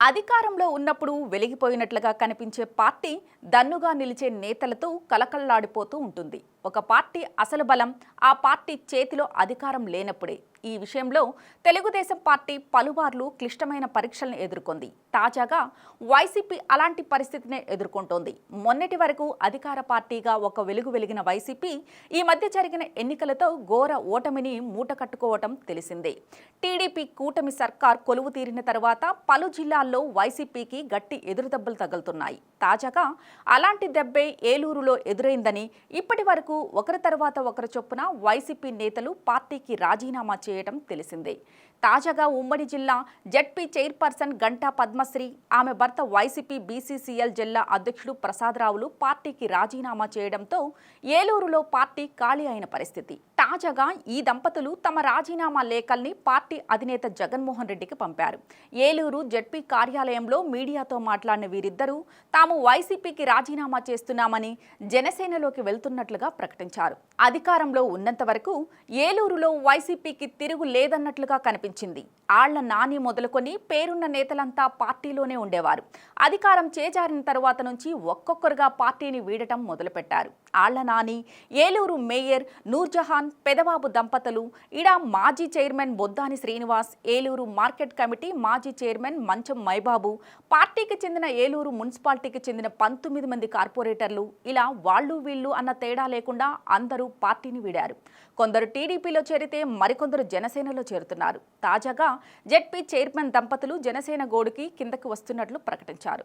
అధికారంలో ఉన్నప్పుడు వెలిగిపోయినట్లుగా కనిపించే పార్టీ దన్నుగా నిలిచే నేతలతో కలకల్లాడిపోతూ ఉంటుంది. ఒక పార్టీ అసలు బలం ఆ పార్టీ చేతిలో అధికారం లేనప్పుడే. ఈ విషయంలో తెలుగుదేశం పార్టీ పలుమార్లు క్లిష్టమైన పరీక్షలను ఎదుర్కొంది. తాజాగా వైసీపీ అలాంటి పరిస్థితినే ఎదుర్కొంటోంది. మొన్నటి వరకు అధికార పార్టీగా ఒక వెలుగు వెలిగిన వైసీపీ ఈ మధ్య జరిగిన ఎన్నికలతో ఘోర ఓటమిని మూట కట్టుకోవటం తెలిసిందే. టీడీపీ కూటమి సర్కార్ కొలువు తీరిన తర్వాత పలు జిల్లాల్లో వైసీపీకి గట్టి ఎదురుదెబ్బలు తగులుతున్నాయి. తాజాగా అలాంటి దెబ్బే ఏలూరులో ఎదురైందని ఇప్పటి వరకు ఒకరి తర్వాత ఒకరు చొప్పున వైసీపీ నేతలు పార్టీకి రాజీనామా చేయడం తెలిసిందే. తాజాగా ఉమ్మడి జిల్లా జడ్పీ చైర్పర్సన్ గంటా పద్మశ్రీ ఆమె భర్త వైసీపీ బీసీసీఎల్ జిల్లా అధ్యక్షుడు ప్రసాదరావులు పార్టీకి రాజీనామా చేయడంతో ఏలూరులో పార్టీ ఖాళీ అయిన పరిస్థితి. తాజాగా ఈ దంపతులు తమ రాజీనామా లేఖల్ని పార్టీ అధినేత జగన్మోహన్ రెడ్డికి పంపారు. ఏలూరు జడ్పీ కార్యాలయంలో మీడియాతో మాట్లాడిన వీరిద్దరూ తాము వైసీపీకి రాజీనామా చేస్తున్నామని జనసేనలోకి వెళ్తున్నట్లుగా ప్రకటించారు. అధికారంలో ఉన్నంత వరకు ఏలూరులో వైసీపీకి తిరుగు లేదన్నట్లుగా కనిపించింది. ఆళ్ళ నాని మొదలుకొని పేరున్న నేతలంతా పార్టీలోనే ఉండేవారు. అధికారం చేజారిన తర్వాత నుంచి ఒక్కొక్కరుగా పార్టీని వీడటం మొదలుపెట్టారు. ఆళ్ళ నాని ఏలూరు మేయర్ నూర్జహాన్ పెదబాబు దంపతులు ఇడా మాజీ chairman Boddani Srinivas Eluru market committee మాజీ చైర్మన్ మంచం మైబాబు పార్టీకి చెందిన ఏలూరు మున్సిపాలిటీకి చెందిన పంతొమ్మిది మంది కార్పొరేటర్లు ఇలా వాళ్ళు వీళ్ళు అన్న తేడా లేకుండా అందరూ పార్టీని వీడారు. కొందరు టీడీపీలో చేరితే మరికొందరు జనసేనలో చేరుతున్నారు. తాజాగా జెడ్పీ చైర్మన్ దంపతులు జనసేన గోడుకి కిందకు వస్తున్నట్లు ప్రకటించారు.